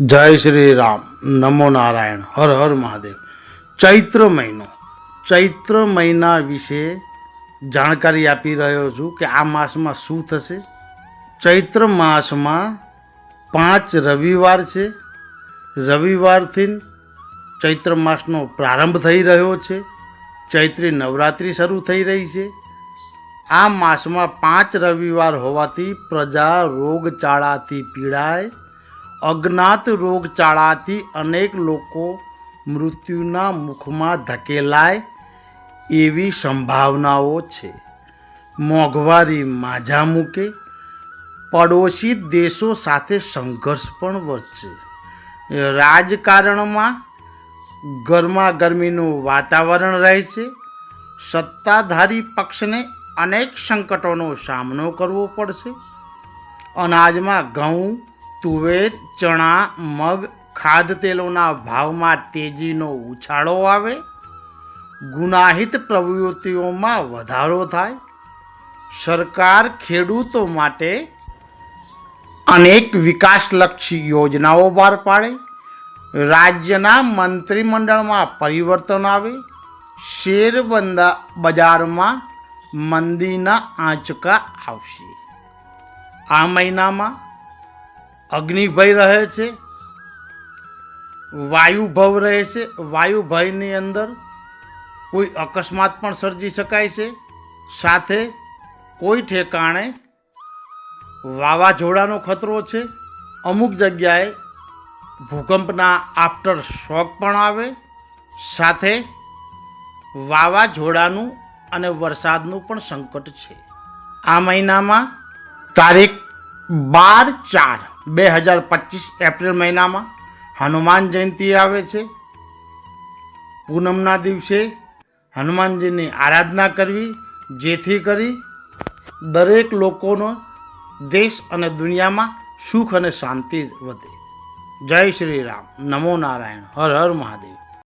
જય શ્રી રામ. નમો નારાયણ. હર હર મહાદેવ. ચૈત્ર મહિનો. ચૈત્ર મહિના વિશે જાણકારી આપી રહ્યો છું કે આ માસમાં શું થશે? ચૈત્ર માસમાં પાંચ રવિવાર છે. રવિવારથી ચૈત્ર માસનો પ્રારંભ થઈ રહ્યો છે. ચૈત્રી નવરાત્રિ શરૂ થઈ રહી છે. આ માસમાં પાંચ રવિવાર હોવાથી પ્રજા રોગચાળાથી પીડાય અજ્ઞાત રોગચાળાથી અનેક લોકો મૃત્યુના મુખમાં ધકેલાય એવી સંભાવનાઓ છે. મોંઘવારી માઝા મૂકે, પડોશી દેશો સાથે સંઘર્ષ પણ વધશે. રાજકારણમાં ગરમા ગરમીનું વાતાવરણ રહે છે સત્તાધારી પક્ષને અનેક સંકટોનો સામનો કરવો પડશે. અનાજમાં ઘઉં તુવેર, ચણા, મગ ખાદ તેલોના ભાવમાં તેજીનો ઉછાળો આવે, ગુનાહિત પ્રવૃત્તિઓમાં વધારો થાય. સરકાર ખેડૂતો માટે અનેક વિકાસલક્ષી યોજનાઓ બહાર પાડે. રાજ્યના મંત્રીમંડળમાં પરિવર્તન આવે. શેર બજારમાં મંદીના આંચકા આવશે. આ મહિનામાં અગ્નિભય રહે છે, વાયુભવ રહે છે, વાયુભયની અંદર કોઈ અકસ્માત પણ સર્જી શકાય છે. સાથે કોઈ ઠેકાણે વાવાઝોડાનો ખતરો છે. અમુક જગ્યાએ ભૂકંપના આફ્ટર શોક પણ આવે. સાથે વાવાઝોડાનું અને વરસાદનું પણ સંકટ છે. આ મહિનામાં તારીખ બાર ચાર બે હજાર પચીસ એપ્રિલ મહિનામાં હનુમાન જયંતિ આવે છે. પૂનમના દિવસે હનુમાનજીની આરાધના કરવી, જેથી કરી દરેક લોકોનો દેશ અને દુનિયામાં સુખ અને શાંતિ વધે. જય શ્રી રામ. નમો નારાયણ. હર હર મહાદેવ.